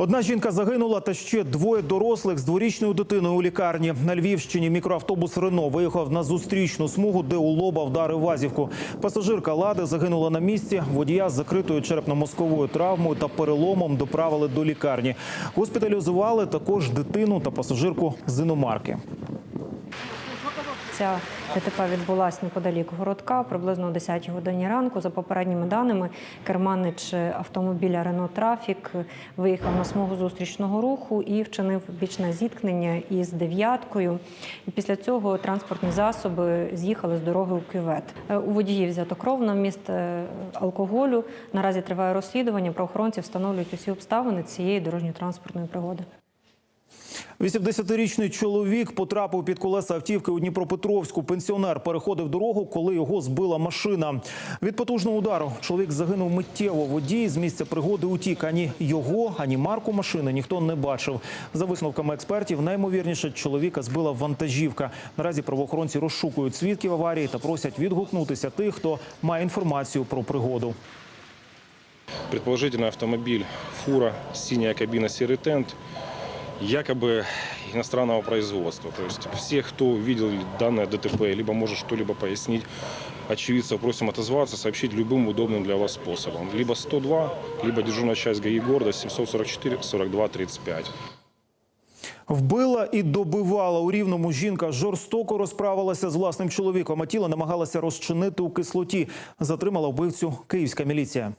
Одна жінка загинула, та ще двоє дорослих з дворічною дитиною у лікарні. На Львівщині мікроавтобус Рено виїхав на зустрічну смугу, де у лоба вдарив вазівку. Пасажирка лади загинула на місці. Водія з закритою черепно-мозковою травмою та переломом доправили до лікарні. Госпіталізували також дитину та пасажирку з іномарки. Ця ДТП відбулась неподалік городка приблизно о 10 годині ранку. За попередніми даними, керманич автомобіля Рено Трафік виїхав на смугу зустрічного руху і вчинив бічне зіткнення із дев'яткою. І після цього транспортні засоби з'їхали з дороги у кювет. Е, У водіїв взято кров на вміст е, алкоголю. Наразі триває розслідування. Правоохоронці встановлюють усі обставини цієї дорожньо-транспортної пригоди. 80-річний чоловік потрапив під колеса автівки у Дніпропетровську. Пенсіонер переходив дорогу, коли його збила машина. Від потужного удару чоловік загинув миттєво. Водій з місця пригоди утік. Ані його, ані марку машини ніхто не бачив. За висновками експертів, наймовірніше чоловіка збила вантажівка. Наразі правоохоронці розшукують свідків аварії та просять відгукнутися тих, хто має інформацію про пригоду. Предположительно, автомобиль, фура, синяя кабина, серый тент, якобы иностранного производства. То есть все, кто видел данное ДТП, либо может что-либо пояснить, очевидцев просим отозваться, сообщить любым удобным для вас способом. Либо 102, либо дежурная часть ГАИ города 744 42 35. Вбила і добивала у рівному жінка жорстоко розправилася з власним чоловіком. А тіло намагалася розчинити у кислоті. Затримала вбивцю київська міліція.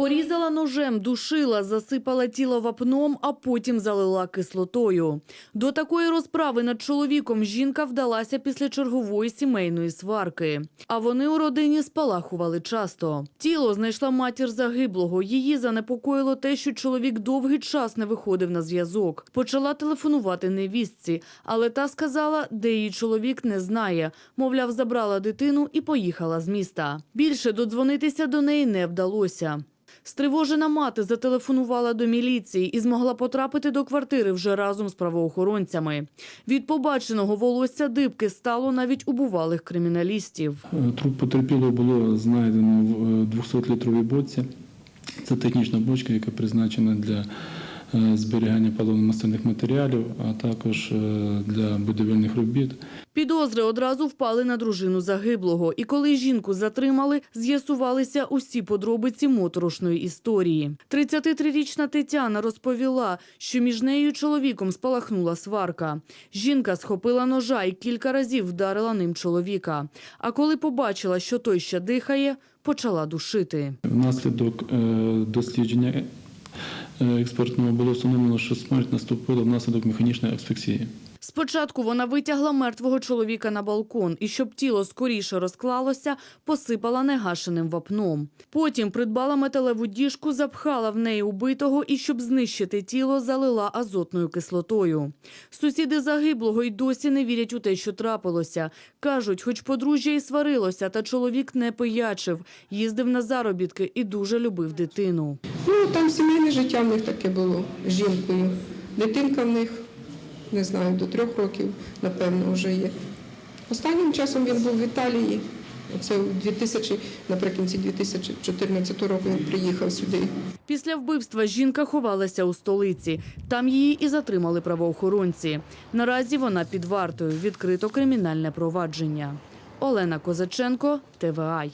Порізала ножем, душила, засипала тіло вапном, а потім залила кислотою. До такої розправи над чоловіком жінка вдалася після чергової сімейної сварки. А вони у родині спалахували часто. Тіло знайшла матір загиблого. Її занепокоїло те, що чоловік довгий час не виходив на зв'язок. Почала телефонувати невістці, але та сказала, де її чоловік не знає. Мовляв, забрала дитину і поїхала з міста. Більше додзвонитися до неї не вдалося. Стривожена мати зателефонувала до міліції і змогла потрапити до квартири вже разом з правоохоронцями. Від побаченого волосся дибки стало навіть у бувалих криміналістів. Е, Труп потерпілого було знайдено в 200-літровій боці. Це технічна бочка, яка призначена для е, зберігання паливно-мастильних матеріалів, а також е, для будівельних робіт. Підозри одразу впали на дружину загиблого. І коли жінку затримали, з'ясувалися усі подробиці моторошної історії. 33-річна Тетяна розповіла, що між нею і чоловіком спалахнула сварка. Жінка схопила ножа і кілька разів вдарила ним чоловіка. А коли побачила, що той ще дихає, почала душити. Внаслідок е, дослідження е, експертного було встановлено, що смерть наступила внаслідок механічної асфіксії. Спочатку вона витягла мертвого чоловіка на балкон і, щоб тіло скоріше розклалося, посипала негашеним вапном. Потім придбала металеву діжку, запхала в неї убитого і, щоб знищити тіло, залила азотною кислотою. Сусіди загиблого й досі не вірять у те, що трапилося. Кажуть, хоч подружжя і сварилося, та чоловік не пиячив, їздив на заробітки і дуже любив дитину. Там сімейне життя в них таке було з жінкою. Дитинка в них, не знаю, до трьох років, напевно, вже є. Останнім часом він був в Італії. Оце у 2000, наприкінці 2014 року він приїхав сюди. Після вбивства жінка ховалася у столиці. Там її і затримали правоохоронці. Наразі вона під вартою. Відкрито кримінальне провадження. Олена Козаченко, ТВАЙ.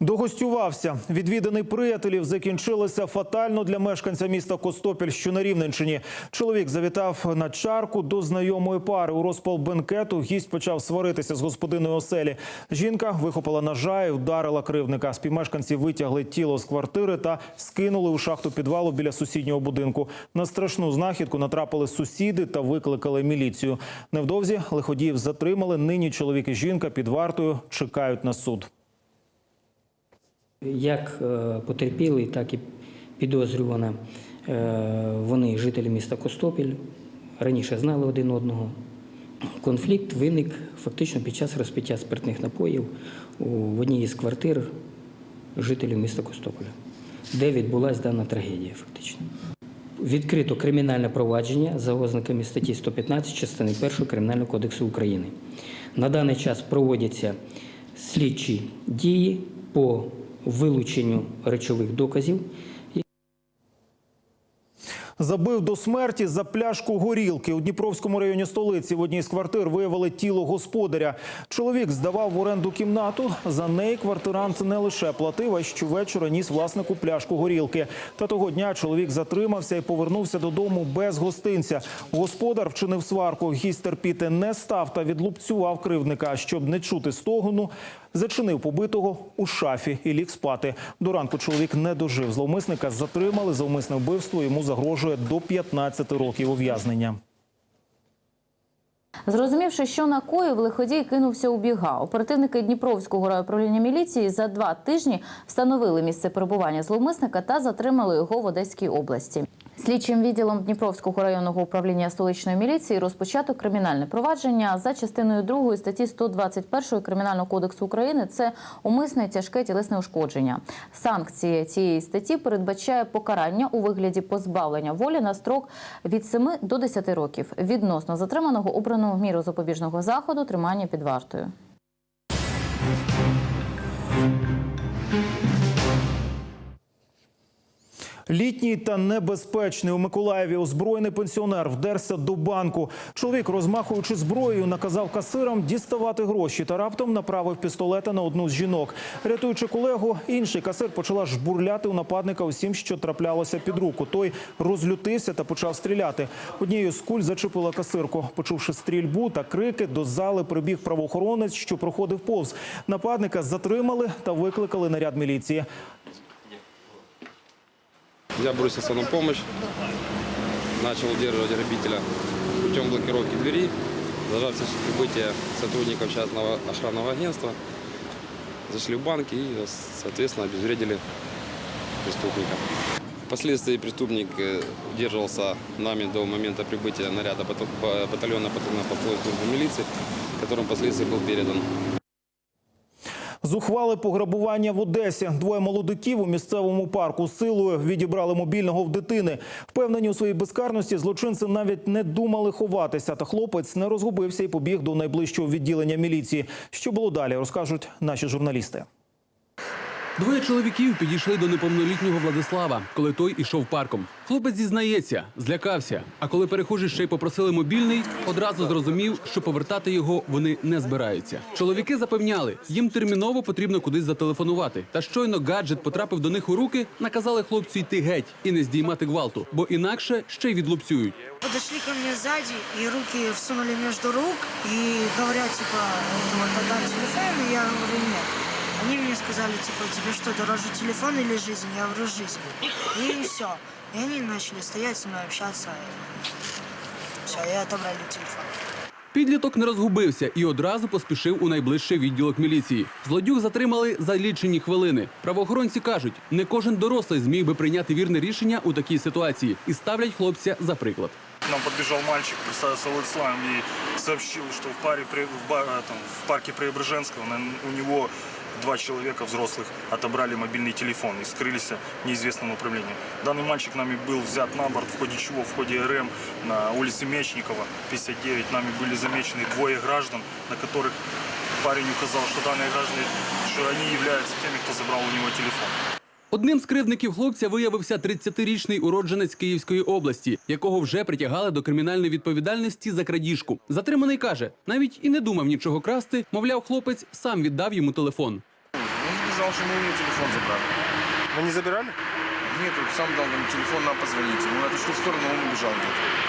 Догостювався. Відвіданий приятелів закінчилося фатально для мешканця міста Костопіль, що на Рівненщині. Чоловік завітав на чарку до знайомої пари. У розпал бенкету гість почав сваритися з господиною оселі. Жінка вихопила ножа і вдарила кривника. Співмешканці витягли тіло з квартири та скинули у шахту підвалу біля сусіднього будинку. На страшну знахідку натрапили сусіди та викликали міліцію. Невдовзі лиходіїв затримали. Нині чоловік і жінка під вартою чекають на суд. Як е, потерпілий, так і підозрювана. е, Вони жителі міста Костопіль, раніше знали один одного. Конфлікт виник фактично під час розпиття спиртних напоїв в одній із квартир жителів міста Костополя. де відбулася дана трагедія, фактично. Відкрито кримінальне провадження за ознаками статті 115 частини 1 Кримінального кодексу України. На даний час проводяться слідчі дії по вилученню речових доказів Забив до смерті за пляшку горілки у Дніпровському районі столиці. В одній з квартир виявили тіло господаря. Чоловік здавав в оренду кімнату. За неї квартирант не лише платив, а щовечора ніс власнику пляшку горілки. Та того дня чоловік затримався і повернувся додому без гостинця. Господар вчинив сварку. Гість терпіти не став та відлупцював кривдника, щоб не чути стогону. Зачинив побитого у шафі і ліг спати. До ранку чоловік не дожив. Зловмисника затримали за умисне вбивство. Йому загрожує до 15 років ув'язнення. Зрозумівши, що накоїв, лиходій кинувся у біга. Оперативники Дніпровського райуправління міліції за два тижні встановили місце перебування зловмисника та затримали його в Одеській області. Слідчим відділом Дніпровського районного управління столичної міліції розпочато кримінальне провадження за частиною 2 статті 121 Кримінального кодексу України. Це умисне тяжке тілесне ушкодження. Санкція цієї статті передбачає покарання у вигляді позбавлення волі на строк від 7 до 10 років. Відносно затриманого обрано міру запобіжного заходу тримання під вартою. Літній та небезпечний у Миколаєві озброєний пенсіонер вдерся до банку. Чоловік, розмахуючи зброєю, наказав касирам діставати гроші та раптом направив пістолета на одну з жінок. Рятуючи колегу, інший касир почала жбурляти у нападника усім, що траплялося під руку. Той розлютився та почав стріляти. Однією з куль зачепила касирку. Почувши стрільбу та крики, до зали прибіг правоохоронець, що проходив повз. Нападника затримали та викликали наряд міліції. Я бросился на помощь, начал удерживать грабителя путем блокировки двери, дождавшись прибытия сотрудников частного охранного агентства, зашли в банк и, соответственно, обезвредили преступника. Впоследствии преступник э, удерживался нами до момента прибытия наряда бата- ба- батальона патрульного по службы милиции, которым впоследствии был передан Зухвали пограбування в Одесі. Двоє молодиків у місцевому парку силою відібрали мобільного в дитини. Впевнені у своїй безкарності, злочинці навіть не думали ховатися. Та хлопець не розгубився і побіг до найближчого відділення міліції. Що було далі, розкажуть наші журналісти. Двоє чоловіків підійшли до неповнолітнього Владислава, коли той ішов парком. Хлопець зізнається, злякався. А коли перехожі ще й попросили мобільний, одразу зрозумів, що повертати його вони не збираються. Чоловіки запевняли, їм терміново потрібно кудись зателефонувати. Та щойно гаджет потрапив до них у руки, наказали хлопцю йти геть і не здіймати гвалту, бо інакше ще й відлупцюють. Подошли ко мне сзади и руки всунули между рук и говорят, типа, вот отдам телефон, и я говорю, нет. Мне сказали, типа, тебе что, дороже телефон или жизнь? Я говорю, жизнь. И все. И они начали стоять со мной общаться. Все, и отобрали телефон. Підліток не розгубився і одразу поспішив у найближчий відділок міліції. Злодюг затримали за лічені хвилини. Правоохоронці кажуть, не кожен дорослий зміг би прийняти вірне рішення у такій ситуації і ставлять хлопця за приклад. К нам подбежал мальчик, представился Владиславом и сообщил, что в, паре, в, ба- э, там, в парке Преображенского у него два человека взрослых отобрали мобильный телефон и скрылись в неизвестном направлении. Данный мальчик нами был взят на борт, в ходе чего, в ходе РМ на улице Мечникова, 59, нами были замечены двое граждан, на которых парень указал, что данные граждане, что они являются теми, кто забрал у него телефон. Одним з кривдників хлопця виявився 30-річний уродженець Київської області, якого вже притягали до кримінальної відповідальності за крадіжку. Затриманий каже, навіть і не думав нічого красти. Мовляв, хлопець сам віддав йому телефон. Он сказал, что мы у него телефон забрали. Вы не забирали? Нет, он сам дал нам телефон, нам позвоните. Мы отошли в сторону, он убежал где-то.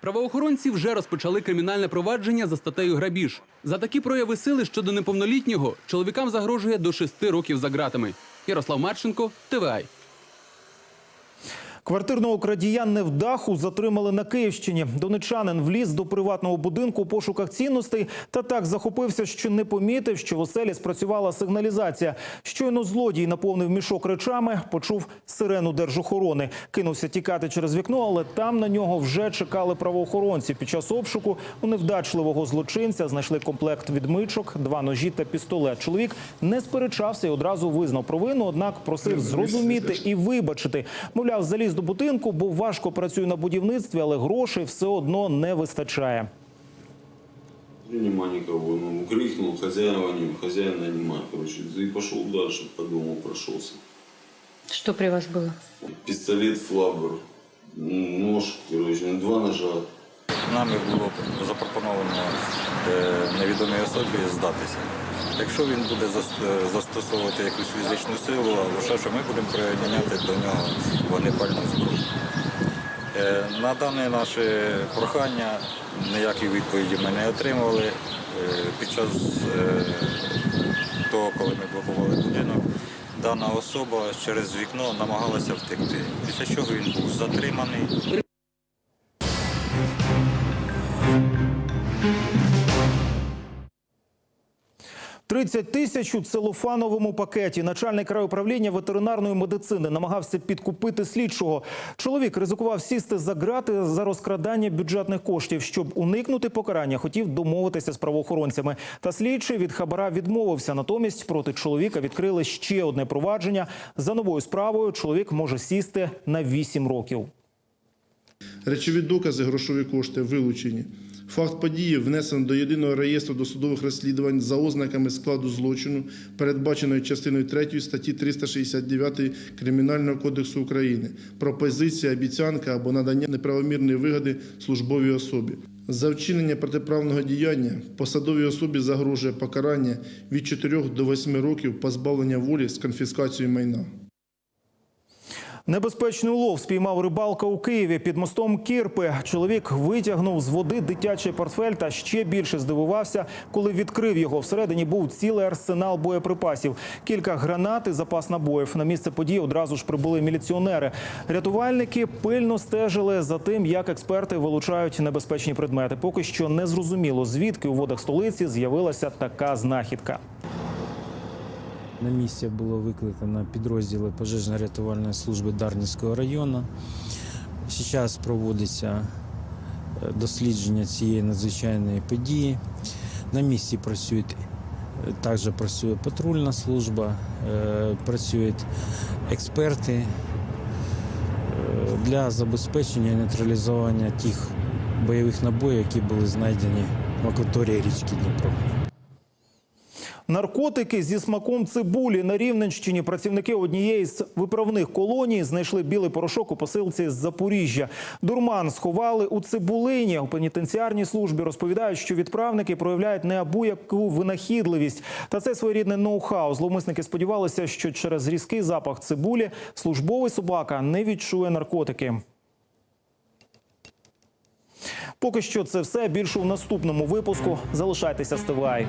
Правоохоронці вже розпочали кримінальне провадження за статтею грабіж. За такі прояви сили щодо неповнолітнього чоловікам загрожує до 6 років за ґратами. Ярослав Марченко, ТВАЙ. Квартирного крадія невдаху затримали на Київщині. Донечанин вліз до приватного будинку у пошуках цінностей та так захопився, що не помітив, що в оселі спрацювала сигналізація. Щойно злодій наповнив мішок речами, почув сирену держохорони. Кинувся тікати через вікно, але там на нього вже чекали правоохоронці. Під час обшуку у невдачливого злочинця знайшли комплект відмичок, два ножі та пістолет. Чоловік не сперечався і одразу визнав провину, однак просив зрозуміти і вибачити. Мовляв, заліз до будинку, бо важко працює на будівництві, але грошей все одно не вистачає. Нема никого. Ну, крикнул, хозяина, не, хозяина нема, короче. И пошел дальше по дому, прошелся. Що при вас було? Пистолет, флаббер, м, нож, короче, два ножа. Нами було запропоновано е, невідомій особі здатися. Якщо він буде е, застосовувати якусь фізичну силу, або що, що ми будемо приміняти до нього вогнепальну зброю. Е, На дане наше прохання ніякої відповіді ми не отримували. Е, Під час того, коли ми блокували будинок, дана особа через вікно намагалася втекти. Після чого він був затриманий. 30 тисяч у целофановому пакеті. Начальник райуправління ветеринарної медицини намагався підкупити слідчого. Чоловік ризикував сісти за грати за розкрадання бюджетних коштів. Щоб уникнути покарання, хотів домовитися з правоохоронцями. Та слідчий від хабара відмовився. Натомість проти чоловіка відкрили ще одне провадження. За новою справою чоловік може сісти на 8 років. Речові докази, грошові кошти вилучені. Факт події внесено до єдиного реєстру досудових розслідувань за ознаками складу злочину, передбаченої частиною 3 статті 369 Кримінального кодексу України. Пропозиція, обіцянка або надання неправомірної вигоди службовій особі. За вчинення протиправного діяння посадовій особі загрожує покарання від 4 до 8 років позбавлення волі з конфіскацією майна. Небезпечний улов спіймав рибалка у Києві під мостом Кірпи. Чоловік витягнув з води дитячий портфель та ще більше здивувався, коли відкрив його. Всередині був цілий арсенал боєприпасів, кілька гранат і запас набоїв. На місце події одразу ж прибули міліціонери. Рятувальники пильно стежили за тим, як експерти вилучають небезпечні предмети. Поки що не зрозуміло, звідки у водах столиці з'явилася така знахідка. На місці було викликано підрозділи пожежно-рятувальної служби Дарницького району. Зараз проводиться е, дослідження цієї надзвичайної події. На місці працюють е, також працює патрульна служба, е, працюють експерти для забезпечення і нейтралізування тих бойових набоїв, які були знайдені в акваторії річки Дніпро. Наркотики зі смаком цибулі на Рівненщині працівники однієї з виправних колоній знайшли білий порошок у посилці з Запоріжжя. Дурман сховали у цибулині. У пенітенціарній службі розповідають, що відправники проявляють неабияку винахідливість. Та це своєрідне ноу-хау. Зловмисники сподівалися, що через різкий запах цибулі службовий собака не відчує наркотики. Поки що це все. Більше у наступному випуску. Залишайтеся з ТВА.